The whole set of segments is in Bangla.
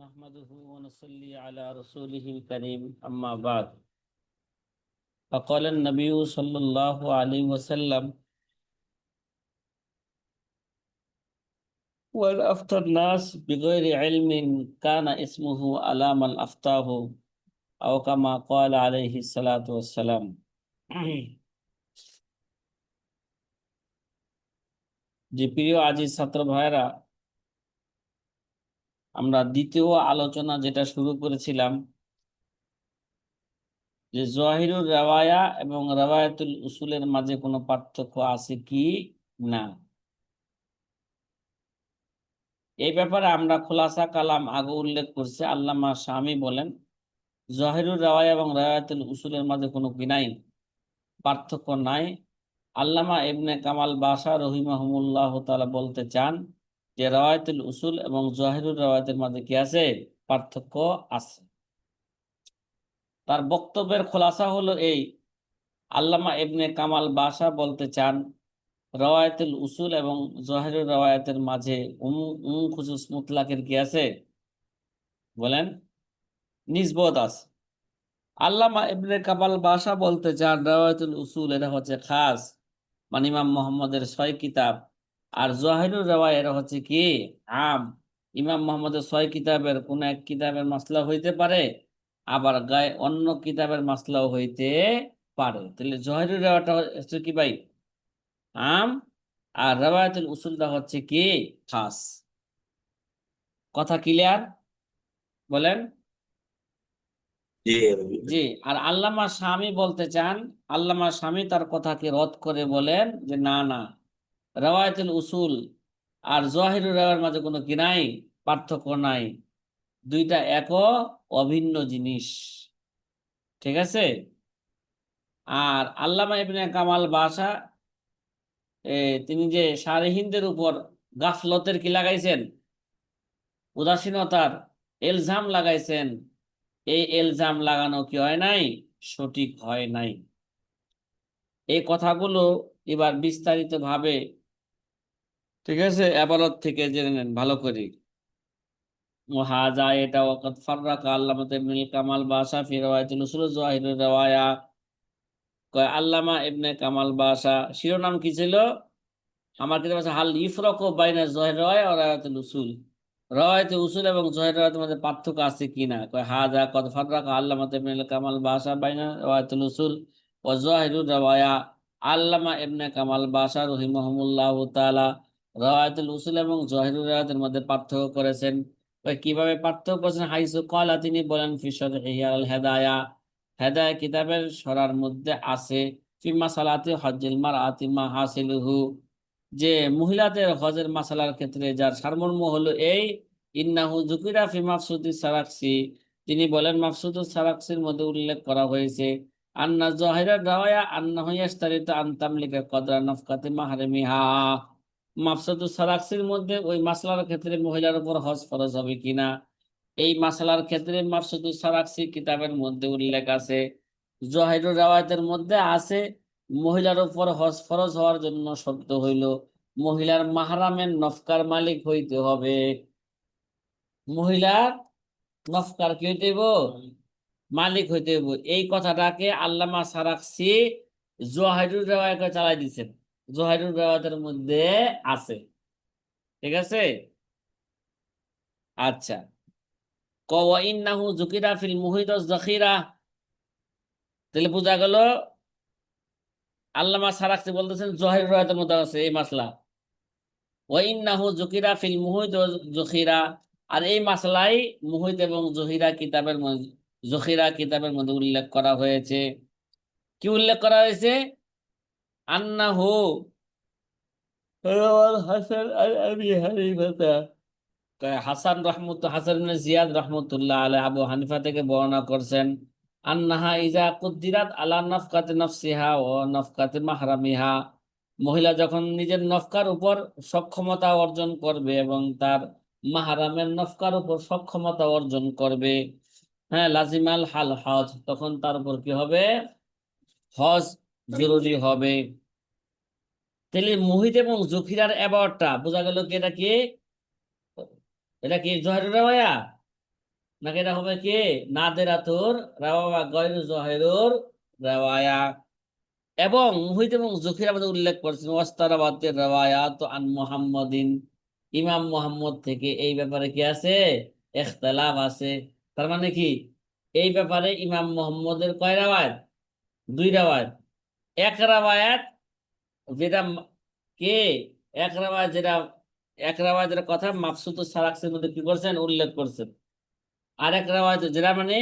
نحمده ونصلي على رسوله الكريم أما بعد فقال النبي صلى الله عليه وسلم والأفتى الناس بغير علم كان اسمه على من أفتاه أو كما قال عليه الصلاة والسلام যে প্রিয় আজি ছাত্র ভাইরা আমরা দ্বিতীয় আলোচনা যেটা শুরু করেছিলাম যে জহিরুর রাওয়ায়া এবং রাওয়ায়াতুল উসুলের মাঝে কোনো পার্থক্য আছে কি? না। এই ব্যাপারে আমরা খোলাসা কালাম আগে উল্লেখ করছি। আল্লামা স্বামী বলেন, জহিরুর রাওয়ায়া এবং রাওয়ায়াতুল উসুলের মাঝে কোনো কি নাই পার্থক্য নাই। আল্লামা ইবনে কামাল বাসা রহিমাহমুল্লাহ তাআলা বলতে চান যে রাওয়ায়াতুল উসুল এবং জহিরুর রাওয়ায়াতের মাঝে কি আছে? পার্থক্য আছে। তার বক্তব্যের খোলাসা হলো এই, আল্লামা ইবনে কামাল বাসা বলতে চান, রওয়ায়তুল উসুল এবং জহিরুর রাওয়ায়াতের মাঝে উম উম খুসুস মুতলাকের কি আছে? বলেন নিসবত আছে। আল্লামা ইবনে কামাল বাসা বলতে চান, রাওয়ায়াতুল উসুল, এটা হচ্ছে খাস মানে ইমাম মোহাম্মদের ছয় কিতাব। আর জহিরুর রাওয়ায় এরা হচ্ছে কি? আম ইমাম মোহাম্মদের ছয় কিতাবের কোন এক কিতাবের মাসলা হইতে পারে আবার গায়ে অন্য কিতাবের মাসলাও হইতে পারে। তাহলে জহিরুর রাওয়াটা হচ্ছে কি ভাই? আম আর রাওয়ায়াতুল উসুলটা হচ্ছে কি? খাস। কথা ক্লিয়ার বলেন। জি জি। আর আল্লামা স্বামী বলতে চান আল্লামা স্বামী তার কথাকে রদ করে বলেন যে না না রাওয়ায়াতুল উসুল আর জহিরুর রাওয়ার মাঝে কোনো কি নাই? পার্থক্য নাই। দুইটা এক অভিন্ন জিনিস। ঠিক আছে? আর আল্লামা ইবনে কামাল বাসা তিনি যে সারেহিনদের উপর গাফলতের কি লাগাইছেন? উদাসীনতার এলজাম লাগাইছেন। এই এলজাম লাগানো কি হয় নাই? সঠিক হয় নাই। এই কথাগুলো এবার বিস্তারিত ভাবে ঠিক আছে? আবারত থেকে জেনে নেন, ভালো করে। ওয়াহাজা এটা ওয়াকাত আল্লামা কামাল বাসা ফি উসুল কয়, আল্লামা ইবনে কামাল বাসা, শিরোনাম কি ছিল? আমার কিতাব আছে, হাল বাইনা জহির ওয়া উসুল। উসুল এবং জহির মধ্যে পার্থক্য আছে কিনা কয়, হাজা কদ ফাররাকা আল্লামা কামাল বাসা বাইনা রাওয়ায়াতুল উসুল ওয়া জাহিরুর আল্লামা ইবনে কামাল বাসা রহিমাহুমুল্লাহ তাআলা। রাওয়ায়াতুল উসুল এবং জহিরুর রাওয়ায়াতের মধ্যে পার্থক্য করেছেন। কীভাবে পার্থক্য করেছেন? হাইসু কলা তিনি বলেন, ফি শরহি আল হেদায়া। হেদায়া কিতাবের সরার মধ্যে আছে, ফি মাসালাতি হজ্জিল মারআতি মা হাসিলুহু। যে মহিলাদের হজের মাসালার ক্ষেত্রে যার সারমর্ম হলো এই, ইন্নাহু জুকিরা ফি মাফসুদি সারাকসি। তিনি বলেন মাফসুদুস সারাকসির মধ্যে উল্লেখ করা হয়েছে, আন্না জহিরা রাওয়া আন্না ইয়াস্তারিত আন তামলিকা কদরা নফকাতি মাহরিমিহা। মাফসুদুস সারাকসির মধ্যে ওই মাসলার ক্ষেত্রে মহিলার উপর হজ ফরজ হবে কিনা? এই মাসলার ক্ষেত্রে মাফসুদুস সারাকসি কিতাবের মধ্যে উল্লেখ আছে। জহিরুর রাওয়ায়াতের মধ্যে আছে, মহিলার উপর হজ ফরজ হওয়ার জন্য শর্ত হইল, মহিলার মাহরামের নফকার মালিক হইতে হবে। মহিলার নফকার কি হইতে মালিক হইতে এই কথাটাকে আল্লামা সারাকসি জহিরুর রেওয়ায়কে চালাই দিছেন জহিরুর রেওয়ায়তের মধ্যে আছে। ঠিক আছে? আচ্ছা। ক, ওয়া ইন্নাহু যুকিরা ফিল মুহিদাস যাখিরা তাহলে বোঝা গেল, আল্লামা সারাকসি বলতেছেন জহির রেওয়ায়তের মধ্যে আছে এই মাসলা। ওয়া ইন্নাহু যুকিরা ফিল মুহিদ যখিরা আর এই মাসলাই মুহিত এবং জহিরা কিতাবের জখিরা কিতাবের মধ্যে উল্লেখ করা হয়েছে। কি উল্লেখ করা হয়েছে? আন্নাহু। হাসান আল আবি হানিফাতা। হাসান রহমত হাসান ইবনে জিয়াদ রহমতুল্লাহ আলাইহি আবু হানিফা থেকে বর্ণনা করছেন আন্নাহা ইজা কুদ্দিরাত আলা নফকাতে নফসিহা ও নফকাতে মাহরামিহা। মহিলা যখন নিজের নফকার উপর সক্ষমতা অর্জন করবে এবং তার মাহারামের নফকার উপর সক্ষমতা অর্জন করবে হ্যাঁ লাজিমাল হাল হজ তখন তার উপর কি হবে? হজ জরুরি হবে। তাহলে মুহিত এবং জখিরার অ্যাবার্ডটা বোঝা গেল কি এটা কি? এটা কি জহিরুর রাওয়া নাকি এটা হবে কি? নাদেরাতুর রাওয়া গয়রু জহেরুর রাওয়ায়া এবং মুহিত এবং জখির আমাদের উল্লেখ করেছেন ওয়াস্তারাবাতের রাওয়ায়াত আন মুহাম্মাদিন। ইমাম মোহাম্মদ থেকে এই ব্যাপারে কি আছে? ইখতিলাফ আছে। তার মানে কি? এই ব্যাপারে ইমাম মোহাম্মদের কয় রাওয়ায়াত? দুই রাওয়ায়াত। এক রাওয়ায়াত যেটা কে? এক রাওয়ায়াত যেটা, এক রাওয়ায়াতের কথা মাকসুদ সারাক্সের মধ্যে কি করছেন? উল্লেখ করছেন। আর এক রাওয়ায়াত যেটা মানে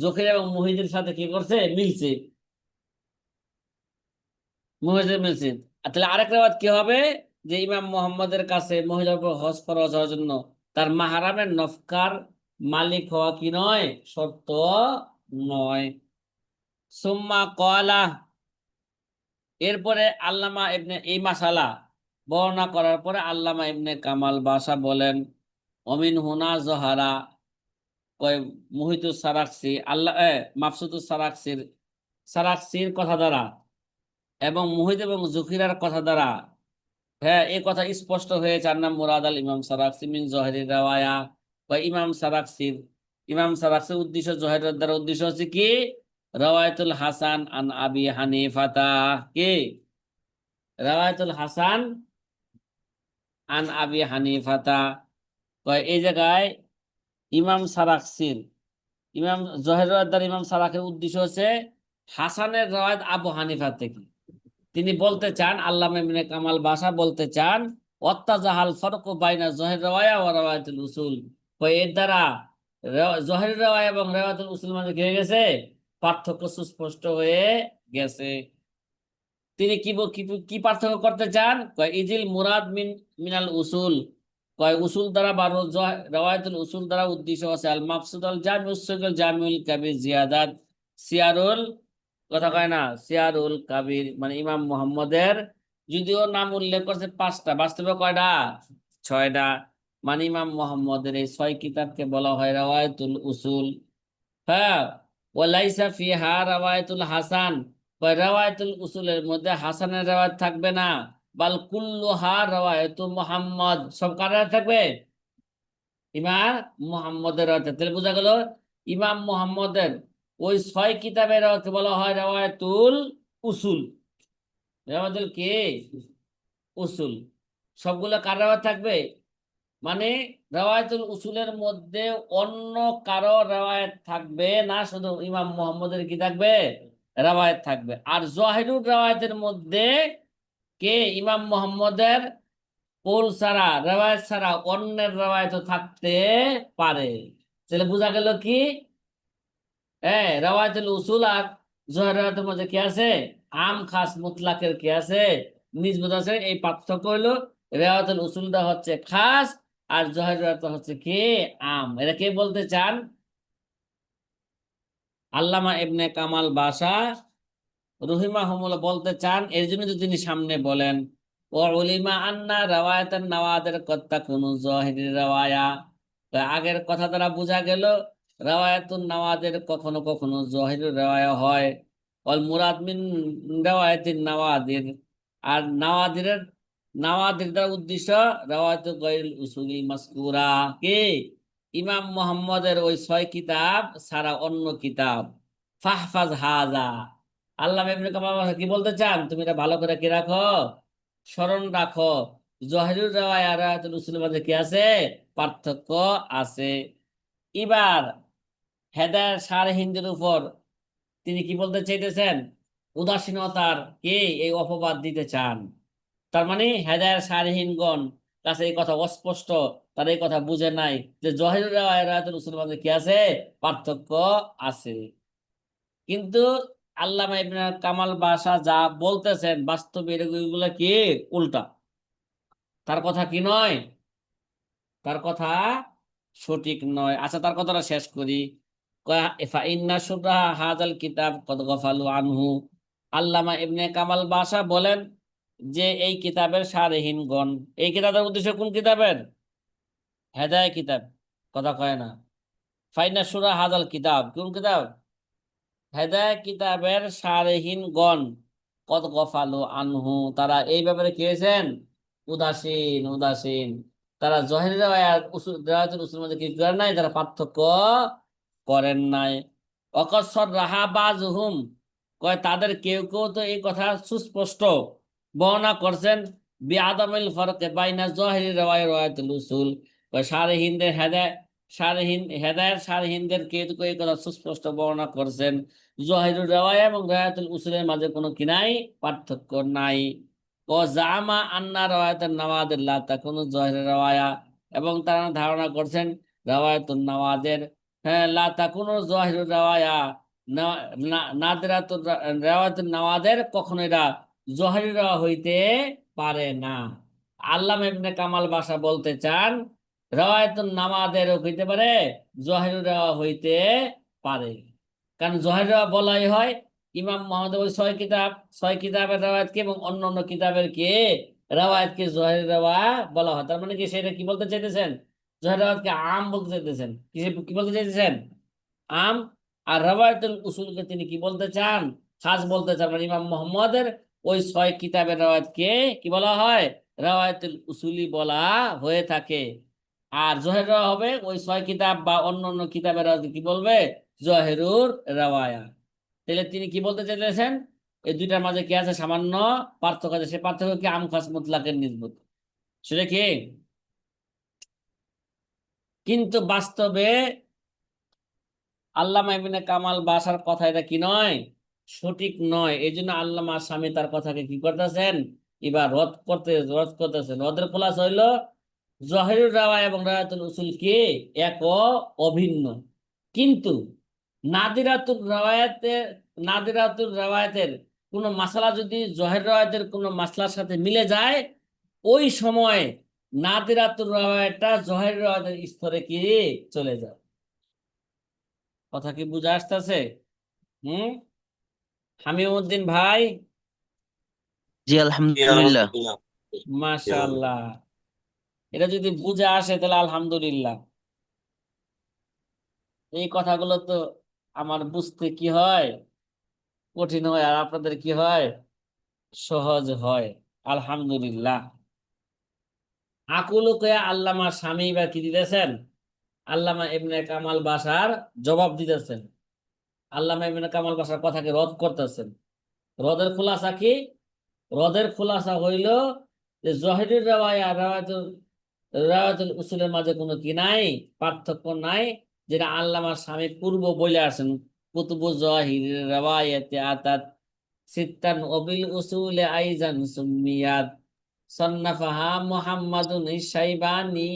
জখির এবং মুহিদের সাথে কি করছে? মিলছে। মুহিদের মিলছে। তাহলে আরেক রাওয়াত কি হবে? যে ইমাম মোহাম্মদের কাছে মহিলার উপর হজ ফরজ হওয়ার জন্য তার মাহারামের নফকার মালিক হওয়া কি নয়? শর্ত নয়। সুম্মা কলা এরপরে আল্লামা ইবনে, এই মাসালা বর্ণনা করার পরে আল্লামা ইবনে কামাল বাসা বলেন, অমিন হুনা জহারা, কয় মুহিতুস সারাকসি আল্লাহ এ মাফসুদুস সারাকসির সারাকসির কথা দ্বারা এবং মুহিত এবং জুখিরার কথা দ্বারা হ্যাঁ এই কথা স্পষ্ট হয়ে আর নাম মুরাদ আল ইমাম সারাকসি মিন জহেরি রাওয়ায়া বা ইমাম সারাকসির ইমাম সারাকসির উদ্দেশ্য জহেরের দ্বারা উদ্দেশ্য হচ্ছে কি? রাওয়ায়াতুল হাসান আন আবি হানিফাতা। কি? রাওয়ায়াতুল হাসান আন আবি হানিফাতা। কয়, এই জায়গায় ইমাম সারাকসির ইমাম জহের দ্বারা ইমাম সারাকের উদ্দেশ্য হচ্ছে হাসানের রাওয়ায়াত আবু হানিফা থেকে। তিনি বলতে চান আল্লাহ ইবনে কামাল বাসা বলতে চান অত্তাজাহাল ফরক বাইনা জহের রাওয়ায়া ও রাওয়ায়াতুল উসুল। এর দ্বারা জহের রাওয়ায়া এবং রাওয়ায়াতুল উসুল মাঝে হয়ে গেছে। পার্থক্য সুস্পষ্ট হয়ে গেছে। তিনি কি কি পার্থক্য করতে চান? ইজিল মুরাদ মিন, মিনাল উসুল। উসুল দ্বারা বা উসুল দ্বারা উদ্দেশ্য আছে। আল আল জামিউস সগীর জামিউল কাবির জিয়াদাত। সিয়ারুল, কথা কয় না, সিয়ারুল কাবির মানে ইমাম মুহাম্মদের। যদিও নাম উল্লেখ করছে পাঁচটা, বাস্তবে কয়টা? ছয়টা। মানে ইমাম মুহাম্মদের এই ছয় কিতাবকে বলা হয় রাওয়ায়াতুল উসুল। হ্যাঁ ওয়ালাইসা ফিহা রাওয়ায়াতুল হাসান। রাওয়ায়াতুল উসুলের মধ্যে হাসানের রাওয়ায়াত থাকবে না। বাল কুল্লুহা রাওয়ায়াতু মুহাম্মদ। সব কার থাকবে? ইমাম মুহাম্মদের রাওয়ায়াত তাহলে বোঝা গেল, ইমাম মুহাম্মদের ওই ছয় কিতাবের বলা হয় রাওয়ায়াতুল উসুল। রাওয়ায়াতুল কে? উসুল। সবগুলো কার রাওয়ায়াত থাকবে? মানে রাওয়ায়াতুল উসুলের মধ্যে অন্য কারও রাওয়ায়াত থাকবে না, শুধু ইমাম মুহাম্মদের কি থাকবে? রাওয়ায়াত থাকবে। আর জহিরুর রাওয়ায়াতের মধ্যে কে? ইমাম মুহাম্মদের কোল ছাড়া? রাওয়ায়াত ছাড়া অন্যের রাওয়ায়াতও থাকতে পারে। তাহলে বোঝা গেল কি? হ্যাঁ রাওয়ায়াতুল উসুল আর জহির রাওয়ায়াতের মধ্যে কি আছে? আম খাস মুতলাকের কি আছে? নিজবুত আছে এই পার্থক্য হলো রেওয়াতুল উসুলটা হচ্ছে খাস আর জহের রাওয়াত হচ্ছে কি? আম। এটা কে বলতে চান? আল্লামা ইবনে কামাল বাসা রহিমাহুমুল্লাহ বলতে চান, এর জন্য তো তিনি সামনে বলেন ও আন্না রাওয়ায়াতান নাওয়াদের কত্তা কোন জহির আগের কথা দ্বারা বোঝা গেল, রাওয়ায়াতুন নাওয়াদের কখনো কখনো জহির রাওয়ায়া হয়। অল মুরাদ মিন রাওয়ায়াতিন আর নাওয়াদিরের নাওয়াদির উদ্দেশ্য মাসকুরা কে? ইমাম মুহাম্মদের ওই ছয় কিতাব ছাড়া অন্য কিতাব। ফাহফাজ হাজা। আল্লাহ ইবনে কি বলতে চান? তুমি এটা ভালো করে কি রাখো? স্মরণ রাখো। জহিরুর রাওয়ায় আর রাওয়ায়াতুল উসুলের মধ্যে কি আছে? পার্থক্য আছে। এবার হেদায় সার হিন্দির উপর তিনি কি বলতে চাইতেছেন? উদাসীনতার কে এই অপবাদ দিতে চান? তার মানে হেদায়ের সারহীনগণ কাছে এই কথা অস্পষ্ট, তারা এই কথা বুঝে নাই যে জহির উসুল মাঝে কি আছে? পার্থক্য আছে। কিন্তু ইবনে কামাল বাসা যা বলতেছেন, বাস্তবে এগুলো কি উল্টা। তার কথা কি নয়? তার কথা সঠিক নয়। আচ্ছা তার কথাটা শেষ করি। হাজাল কিতাব কদ গফালু আনহু। আল্লামা ইবনে কামাল বাসা বলেন যে এই কিতাবের সারহীনগণ এই কিতাবের উদ্দেশ্য কোন কিতাবের? হেদায় কিতাব, কথা কয় না। ফাইনা সুরা হাজাল কিতাব, কোন কিতাব? হেদায় কিতাবের সারহীনগণ কত গফালু আনহু, তারা এই ব্যাপারে কি উদাসীন উদাসীন। তারা জহির উসুল মধ্যে কি করেন নাই? তারা পার্থক্য করেন নাই। অকস্বর রাহা হুম কয় তাদের কেউ কেউ তো এই কথা সুস্পষ্ট। বর্ণনা করছেন, বিআদামিল ফরকে বাইনা জহির রাওয়ায় রাওয়ায়াতুল উসুল। কয় শারহিনদের হেদায় শারহিন হেদায়ের শারহিনদের কেউ কেউ এই কথা সুস্পষ্ট বর্ণনা করছেন। জহিরুর রাওয়ায়া এবং রাওয়ায়াতুল উসুলের মাঝে কোনো কি নাই পার্থক্য নাই। ও জামা আন্না রাওয়ায়াতুন নাওয়াদের লা তাকুনু জহির রাওয়ায়া। এবং তারা ধারণা করছেন রাওয়ায়াতুন নাওয়াদের হ্যাঁ লা তাকুনু জহিরুর রাওয়ায়া। না- না- নাদিরাতুর রা- নাওয়াদের কখনো এরা জহির রাওয়া হইতে পারে না। আল্লামা ইবনে কামাল বাসা বলতে চান, রাওয়ায়াতুন নামাদেরও হইতে পারে, জহিরুর হইতে পারে। কারণ জহির রাওয়া বলাই হয়, ইমাম মোহাম্মদ ছয় কিতাব, ছয় কিতাবের রাওয়ায়াতকে এবং অন্য অন্য কিতাবের কে রাওয়ায়াতকে জহির রাওয়া বলা হয়। তার মানে কি সেটা কি বলতে চাইতেছেন? জহির রাওয়াতকে আম বলতে চাইতেছেন? কি বলতে চাইতেছেন? আম। আর রাওয়ায়াতুল উসুলকে তিনি কি বলতে চান? খাস বলতে চান মানে ইমাম মোহাম্মদের ওই ছয় কিতাবের রাওয়ায়াতকে কি বলা হয়? রাওয়ায়াতুল উসুলি বলা হয়ে থাকে। আর জহের হবে ওই ছয় কিতাব বা অন্য অন্য কিতাবের কি বলবে? জহেরুর রাওয়ায়া তাহলে তিনি কি বলতে চাইতেছেন? এই দুইটার মাঝে কি আছে সামান্য পার্থক্য আছে? সে পার্থক্য কি আম খাস মুতলাকের নিসবত? সেটা কি? কিন্তু বাস্তবে আল্লামা ইবনে কামাল বাসার কথা এটা কি নয়? সঠিক নয়। এই জন্য আল্লামা স্বামী তার কথাকে কি করতেছেন? এবার রদ করতে, রদ করতেছেন। রদের খোলাস হইল জহিরুর রাওয়া এবং রায়াতুল উসুল কি? এক অভিন্ন। কিন্তু নাদিরাতুল রাওয়ায়াতের নাদিরাতুল রাওয়ায়াতের কোন মাসালা যদি জহের রাওয়ায়াতের কোন মাসলার সাথে মিলে যায়, ওই সময় নাদিরাতুল রাওয়ায়াতটা জহের রাওয়ায়াতের স্তরে কি চলে যায়। কথা কি বুঝে আসতেছে? হুম? হামিউদ্দিন ভাই? জি আলহামদুলিল্লাহ। মাশাআল্লাহ। এটা যদি বুঝে আসে তাহলে আলহামদুলিল্লাহ। এই কথাগুলো তো আমার বুঝতে কি হয়? কঠিন হয় আর আপনাদের কি হয়? সহজ হয়। আলহামদুলিল্লাহ। আকুলুকে আল্লামা স্বামী বা কি দিতেছেন? আল্লামা ইবনে কামাল বাসার জবাব দিতেছেন। আল্লামা ইবনে কামাল বাসার কথাকে রদ করতেছেন। রদের খোলাসা কি? রদের খোলাসা হইল যে জহিরুর রাওয়ায়া রাওয়াতুল রাওয়াতুল উসুলের মাঝে কোনো কি নাই, পার্থক্য নাই, যেটা আল্লামা স্বামী পূর্ব বলে আসেন, কুতুবু জহির রাওয়ায়াতে আতাত সিত্তান ওবিল উসুলে আইজান সুম্মিয়াত সন্নাফাহা মুহাম্মাদুন শাইবানি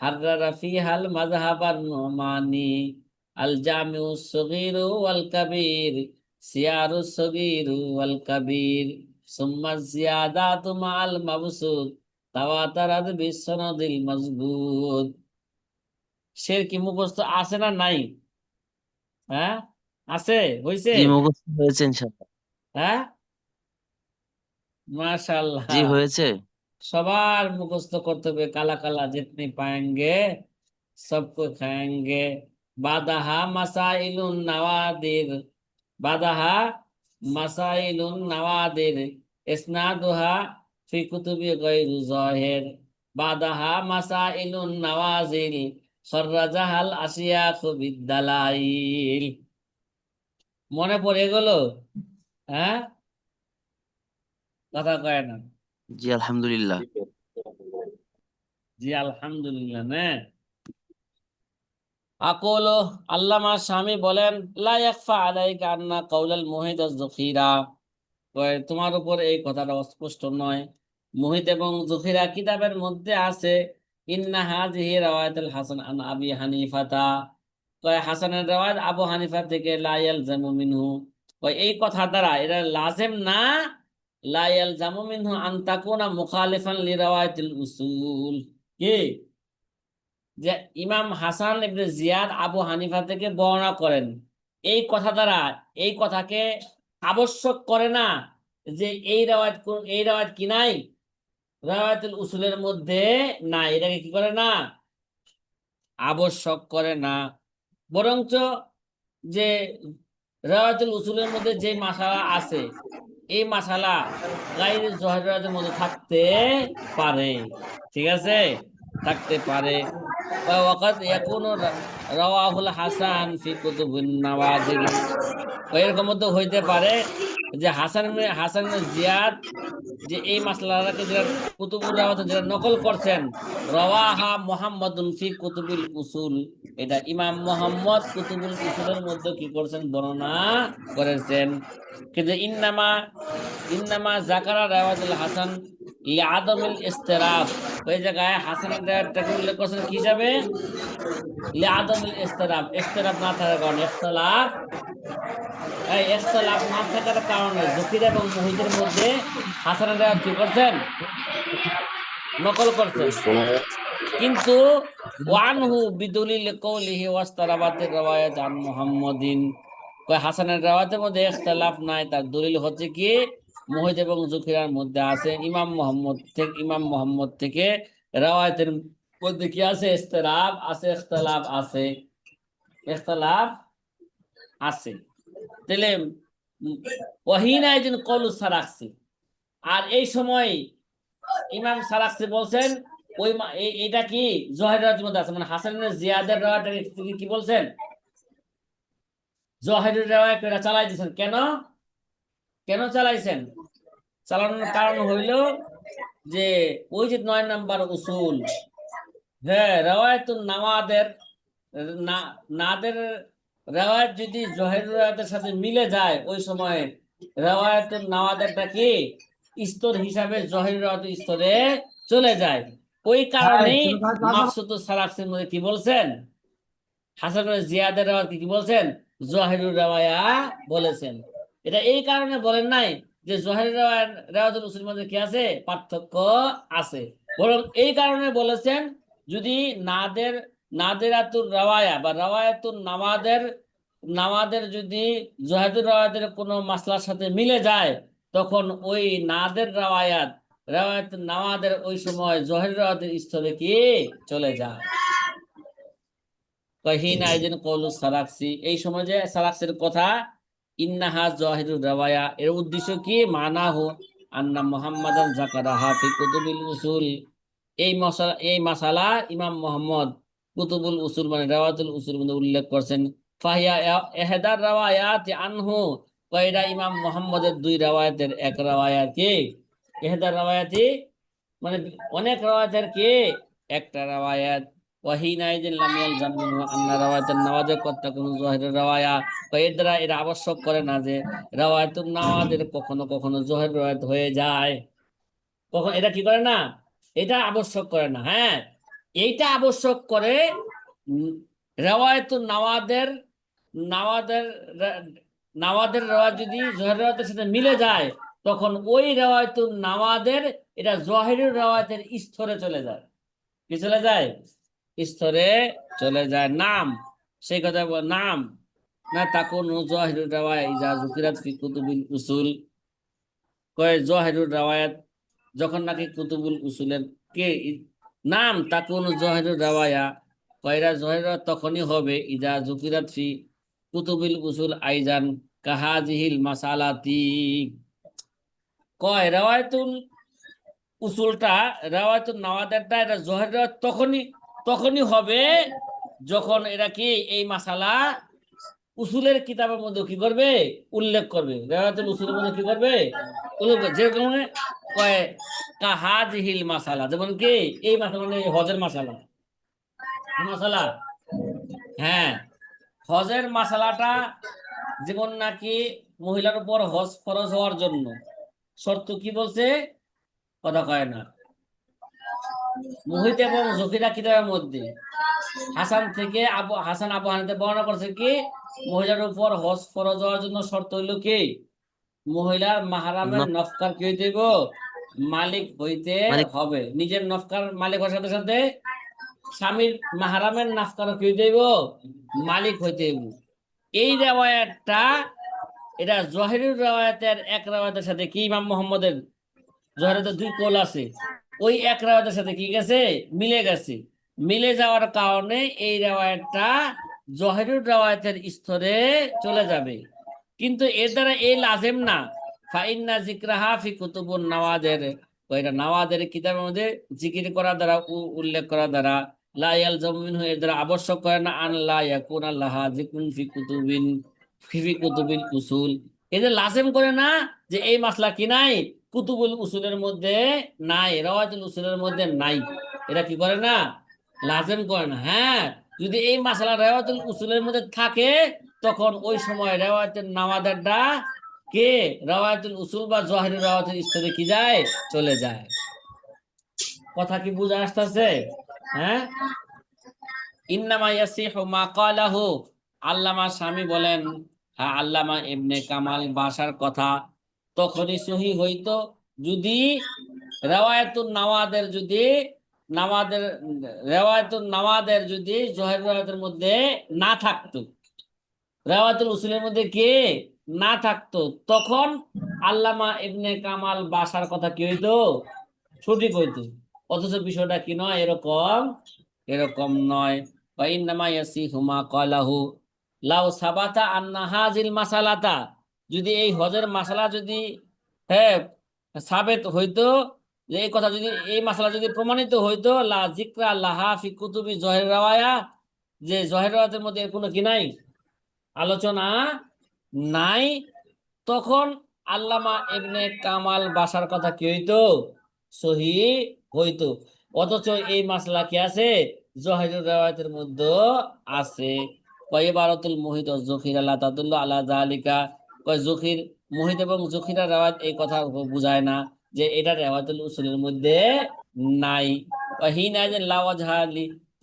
হাররারা ফিহাল মাযহাবান নুমানি আল জামিউ সগীর ওয়াল কাবীর সিয়ারু সগীর ওয়াল কাবীর। সুম্মা জিয়াদাতু মাল মাবসুদ তাওয়াতারাদ বিসনাদিল মজবুত শের কি মুখস্থ আছে না নাই? হ্যাঁ? আছে? হইছে? জি মুখস্থ হয়েছে ইনশাআল্লাহ। হ্যাঁ? মাশাআল্লাহ। জি হয়েছে। সবার মুখস্থ করতে হবে কালা কালা জিতনি পায়েঙ্গে সবকো খায়েঙ্গে। বাদাহা মাসাইলুন নাওয়াদির বাদাহা মাসাইলুন নাওয়াদির ইসনাদুহা ফি কুতুবি গায়রু জাহির বাদাহা মাসাইলুন নাওয়াজিল খররাজাহাল আসিয়াখ বিদ্দালাইল। মনে পড়ে গেল? হ্যাঁ? কথা কয় না। জি আলহামদুলিল্লাহ। জি আলহামদুলিল্লাহ না? আকুল, আল্লামা স্বামী বলেন, লা ইয়াখফা আলাইকা আন্না কাউলাল মুহিত তোমার উপর এই কথাটা অস্পষ্ট নয়। মুহিত এবং যখিরা কিতাবের মধ্যে আছে লা ইয়ালজামু মিনহু। কয় এই কথা দ্বারা লাজেম না, লা ইয়ালজামু মিনহু আন মুখালিফান উসুল। কি? যে ইমাম হাসান ইবনে জিয়াদ আবু হানিফা থেকে বর্ণনা করেন, এই কথা দ্বারা, এই কথাকে আবশ্যক করে না যে এই রাওয়াত কোন, এই রাওয়াত কি নাই? রাওয়াতুল উসুলের মধ্যে না এটাকে কি করে না? আবশ্যক করে না। বরঞ্চ যে রাওয়াতুল উসুলের মধ্যে যে মাসালা আছে, এই মাসালা গাইরে জহরের মধ্যে থাকতে পারে, ঠিক আছে? থাকতে পারে। ওয়াকাত ইয়াকুনু রাওয়াহুল হাসান ফি কুতুবিন নাওয়াদির এরকম তো হইতে পারে যে হাসান হাসান জিয়াদ যে এই মাসলাটাকে যেটা কুতুবুর যেটা নকল করছেন মুহাম্মাদুন ফি কুতুবিল উসুল। এটা ইমাম মোহাম্মদ কুতুবুল উসুলের মধ্যে কি করছেন, বর্ণনা করেছেন। কিন্তু ইন্নামা ইন্নামা জাকারা রাওয়াতুল হাসান লি আদমিল ইস্তিরাব ওই জায়গায় করছেন, কি হিসাবে? লি আদমিল ইস্তিরাব ইস্তিরাব না থাকার কারণে, ইখতিলাফ। এই ইখতিলাফ না থাকার কারণে এবং মধ্যে হাসানের রাওয়াত কি করছেন? নকল করছেন। কিন্তু ওয়ানহু বিদলিল কওলিহি ওয়াস্তারাবাতের রাওয়ায়াত আন মুহাম্মাদিন। কয় হাসানের রাওয়াতের মধ্যে ইখতিলাফ নাই, তার দলিল হচ্ছে কি? মুহিদ এবং জুকিরার মধ্যে আছে ইমাম মোহাম্মদ থেকে, ইমাম মোহাম্মদ থেকে রাওয়ায়াতের মধ্যে কি আছে? ইখতিলাফ আছে ইখতিলাফ আছে। ইখতিলাফ আছে। তাহলে ওয়াহিনা একজন কলু সারাকসি আর এই সময় ইমাম সারাকসি বলছেন, ওই এটা কি? জহের মধ্যে আছে। মানে হাসান ইবনে জিয়াদের রাওয়াটা কি বলছেন? জহেরের রাওয়ায় চালাই দিয়েছেন। কেন? কেন চালাইছেন? চালানোর কারণ হইল যে ওই যে নয় নাম্বার উসুল হ্যাঁ রাওয়ায়াতুন নামাদের নাদের রাওয়ায়াত যদি জহের রাওয়ায়াতের সাথে মিলে যায় ওই সময় রাওয়ায়াতুন নামাদেরটা কি? স্তর হিসাবে জহের রাওয়াত স্তরে চলে যায়। ওই কারণেই মাকসুদ সালাক্সের মধ্যে কি বলছেন? হাসান জিয়াদের রাওয়াত কি বলছেন? জহিরুর রাওয়ায়া বলেছেন। এটা এই কারণে বলেন নাই যে জহির রাওয়াতুল মধ্যে কি আছে? পার্থক্য আছে। বরং এই কারণে বলেছেন যদি নাদের নাদেরাতুর রাওয়ায়া বা রাওয়ায়াতুর নামাদের নামাদের যদি জহাদুর রাওয়ায়াতের কোনো মাসলার সাথে মিলে যায়, তখন ওই নাদের রাওয়ায়াত রাওয়ায়াত নামাদের ওই সময় জহির রাওয়াতের স্তরে কি চলে যায়? কহিন আইজেন কৌলু সারাক্সি এই সময় যে সারাক্সের কথা ইন্নাহা জহিরুর রাওয়ায়া এর উদ্দেশ্য কি? মানাহু আন্না মুহাম্মাদান জাকারাহা ফি কুতুবিল উসুল। এই মশালা, এই মাসালা ইমাম মোহাম্মদ কুতুবুল উসুল মানে রাওয়াতুল উসুল মধ্যে উল্লেখ করছেন। ফাহিয়া এহদার রাওয়ায়াত আনহু। কয়রা ইমাম মোহাম্মদের দুই রাওয়ায়াতের, এক রাওয়ায়াত কি? এহদার রাওয়ায়াতি মানে অনেক রাওয়ায়াতের কি? একটা রাওয়ায়াত। জহিরের আবশ্যক করে না যে রাওয়ায়াতুন নাওয়াজের কখনো কখনো জহির রাওয়ায়াত হয়ে যায়। কখন এটা কি করে না? এটা আবশ্যক করে না হ্যাঁ? এইটা আবশ্যক করে উম, রাওয়ায়াতুন নাওয়াদের নাওয়াদের নাওয়াদের রাওয়াত যদি জহির রাওয়াতের সাথে মিলে যায় তখন ওই রাওয়ায়াতুন নাওয়াদের এটা জহিরুর রাওয়ায়াতের স্তরে চলে যায়। কি চলে যায়? স্তরে চলে যায়। নাম, সেই কথা নাম। না তাকুন জহিরুর রাওয়ায়া ইজা যুকিরাত ফি কুতুবিল উসুল। কয় জহিরুর রাওয়ায়াত, যখন নাকি কুতুবুল উসুলের কে নাম তাকুন জহিরুর রাওয়ায়া, কয়রা জহির তখনই হবে, ইজা যুকিরাত ফি কুতুবিল উসুল আইজান কাহাজিহিল মাসালাতি। কয় রাওয়ায়াতুল উসুলটা রাওয়ায়াতুল নাওয়াদারটা এটা জহির তখনই তখনই হবে যখন এরা কি এই মাসালা উসুলের কিতাবের মধ্যে কি করবে? উল্লেখ করবে। রেওয়াতুল উসুলের মধ্যে কি করবে? উল্লেখ যেরকম কয় কাহাজিহিল মাসালা? যেমন কি এই মাসালা মানে হজের মাসালা। মাসালা? হ্যাঁ। হজের মাসালাটা যেমন নাকি মহিলার উপর হজ ফরজ হওয়ার জন্য। শর্ত কি বলছে? কথা কয় না। মোহিত এবং জকিরা কিতাবের মধ্যে হাসান থেকে আবু হাসান আবু হানিতে বর্ণনা করছে কি মহিলার উপর হজ ফরজ হওয়ার জন্য শর্ত হইল কি মহিলার মাহারামের। নফকার কি হইতে হইব? মালিক হইতে হবে নিজের নফকার মালিক হওয়ার সাথে সাথে স্বামীর মাহারামের নাফকার কি হইতে হইব? মালিক হইতে হইব এই রেওয়ায়াতটা এটা জহিরুর রেওয়ায়াতের এক রেওয়ায়াতের সাথে কি ইমাম মোহাম্মদের জহিরের দুই কোল আছে ওই এক রেওয়ায়াতের সাথে কি গেছে? মিলে গেছে। মিলে যাওয়ার কারণে এই রেওয়ায়াতটা জহিরুর রেওয়ায়াতের স্তরে চলে যাবে। কিন্তু এর দ্বারা এই লাজেম না। ফাইন্না জিক্রাহা ফি কুতুবুন নাওয়াদের এটা নাওয়াদের কিতাবের মধ্যে জিকির করার দ্বারা উল্লেখ করার দ্বারা, লা ইয়ালজামু মিনহু, এর দ্বারা আবশ্যক করে না, আন লা ইয়াকুনা লাহা যিকরুন ফি কুতুবিন, ফি কুতুবিল উসুল। যে লাজেম করে না যে এই মাসলা কি নাই? কুতুবুল উসুলের মধ্যে নাই, রাওয়াতুল উসুলের মধ্যে নাই। এটা কি করে না? লাজেম করে না। হ্যাঁ যদি এই মাসালা রেওয়াতুল উসুলের মধ্যে থাকে, তখন ওই সময় রেওয়াতের নামাদারটা কে? রেওয়াতুল উসুল বা জহির রেওয়াতুল স্তরে কি যায়? চলে যায়। কথা কি বুঝে আসতেছে? হ্যাঁ? ইন্নামা ইয়াসিহু মা ক্বালাহু। আল্লামা স্বামী বলেন হ্যাঁ আল্লামা ইবনে কামাল বাসার কথা। তখনই সহি হইতো। যদি রেওয়ায়াতুন নামাদের যদি নামাদের, রেওয়ায়াতুন নামাদের যদি জহের রেওয়ায়াতের মধ্যে না থাকতো। রেওয়ায়াতুল উসুলের মধ্যে কে না থাকতো, তখন আল্লামা ইবনে কামাল বাসার কথা কি হইতো? সঠিক হইতো। অথচ বিষয়টা কি নয়? এরকম এরকম নয়। বা ইন্নামা ইয়াসিহু মা ক্বালাহু। লাউ সাবাতা আন্না হাজিল মাসালাতা। যদি এই হজের মাসালা যদি হ্যাঁ সাবেত হইতো, যে এই কথা যদি, এই মাসালা যদি প্রমাণিত হইতো, লা লাহা ফি কুতুবি জহের রাওয়ায়া, যে জহের রাওয়াতের মধ্যে কোনো কি নাই? আলোচনা নাই। তখন আল্লামা ইবনে কামাল বাসার কথা কি হইতো? সহি হইতো। অথচ এই মাসলা কি আছে? জহিরুর রাওয়ায়াতের মধ্যে আছে। কয় বারাতুল মুহিত জখির আল্লাহ তাদুল্লাহ আলা জালিকা জখির? মুহিত এবং জখিরা রাওয়াত এই কথা বুঝায় না যে এটা রেওয়াতুল উসুলের মধ্যে নাই। হিনা যে লাওয়াজহা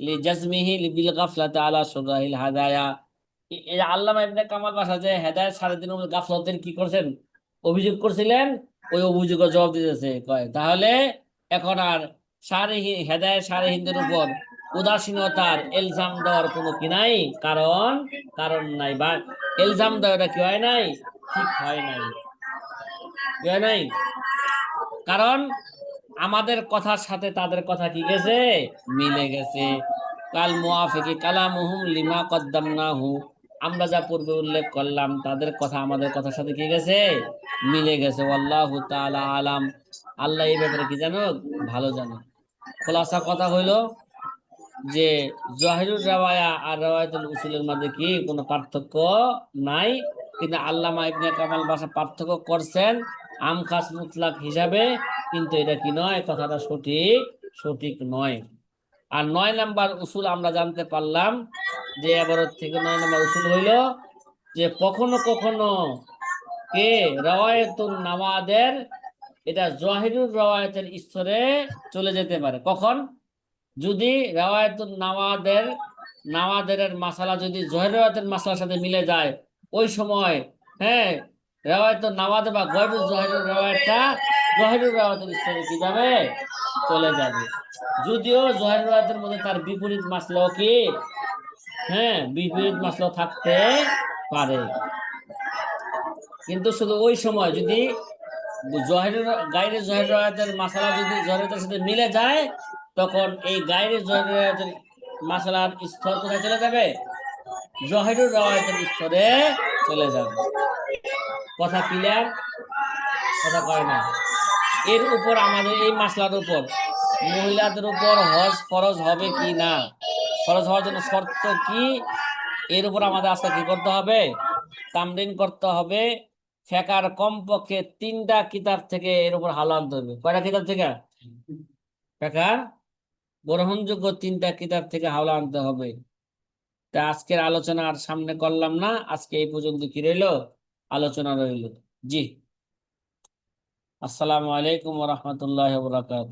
লি জাজমিহি বিল গাফলাতি আলা সুরাহিল হাদায়া। যে কামাল বাসা যে সাড়ে গাফলতের কি করছেন? অভিযোগ করছিলেন? ওই অভিযোগের জবাব দিতেছে, কয়, তাহলে এখন আর সারে হেদায়েত সারে হিন্দের উপর উদাসীনতার এলজাম দেওয়ার কোনো কি নাই? কারণ কারণ নাই বা এলজাম দেওয়াটা কি হয় নাই? ঠিক হয় নাই। নাই? কারণ আমাদের কথার সাথে তাদের কথা কি গেছে? মিলে গেছে। কাল মুআফিকি কালামুহুম লিমা কদ্দামনাহু। আমরা যা পূর্বে উল্লেখ করলাম, তাদের কথা আমাদের কথার সাথে কি গেছে? মিলে গেছে। আল্লাহু তাআলা আলাম। আল্লাহ এই ব্যাপারে কি জানো? ভালো জানো। খোলাসা কথা হইল যে, জহিরুর রাওয়ায়া আর রাওয়ায়াতুল উসুলের মধ্যে কি কোনো পার্থক্য নাই? কিন্তু আল্লামা ইবনে কামাল বাসা পার্থক্য করছেন আম খাস মুতলাক হিসাবে, কিন্তু এটা কি নয়? কথাটা সঠিক সঠিক নয়। আর নয় নাম্বার উসুল আমরা জানতে পারলাম যে এবারের থেকে নয় নাম্বার উসুল হইল যে কখনো কখনো কে রাওয়ায়াতুন নামাদের এটা জহিরুর রাওয়ায়াতের স্তরে চলে যেতে পারে। কখন? যদি রাওয়ায়াতুন নামাদের নামাদের মাসালা যদি জহির রাওয়ায়াতের মাসালার সাথে মিলে যায় ওই সময় হ্যাঁ রাওয়ায়াতুন নামাদ বা গয়রুল জহিরুর রাওয়ায়াতটা জহিরুর রাওয়ায়াতের স্তরে কি যাবে চলে যাবে? যদিও জহির রাওয়ায়াতের মধ্যে তার বিপরীত মাসলাও কি? হ্যাঁ বিপরীত মাসলাও থাকতে পারে। কিন্তু শুধু ওই সময় যদি জহিরের গাইরে জহির রাওয়ায়াতের মাসালা যদি জহিরের সাথে মিলে যায়, তখন এই গাইরে জহির রাওয়ায়াতের মাসালার স্তর কোথায় চলে যাবে? জহিরুর রাওয়ায়াতের স্তরে চলে যাবে কথা ক্লিয়ার কথা কয় না। এর উপর আমাদের, এই মাসলার উপর, মহিলাদের উপর হজ ফরজ হবে কি না? ফরজ হওয়ার জন্য শর্ত কি? এর উপর আমাদের আস্থা কি করতে হবে? তামরিন করতে হবে। ফেকার কমপক্ষে তিনটা কিতাব থেকে এর উপর হাল আনতে হবে কয়টা কিতাব থেকে? ফেকার গ্রহণযোগ্য তিনটা কিতাব থেকে হাওলা আনতে হবে। তা আজকের আলোচনা আর সামনে করলাম না। আজকে এই পর্যন্ত কি রইল? আলোচনা রইল। জি। আসসালামু আলাইকুম রহমতুল্লাহ আসসালাম।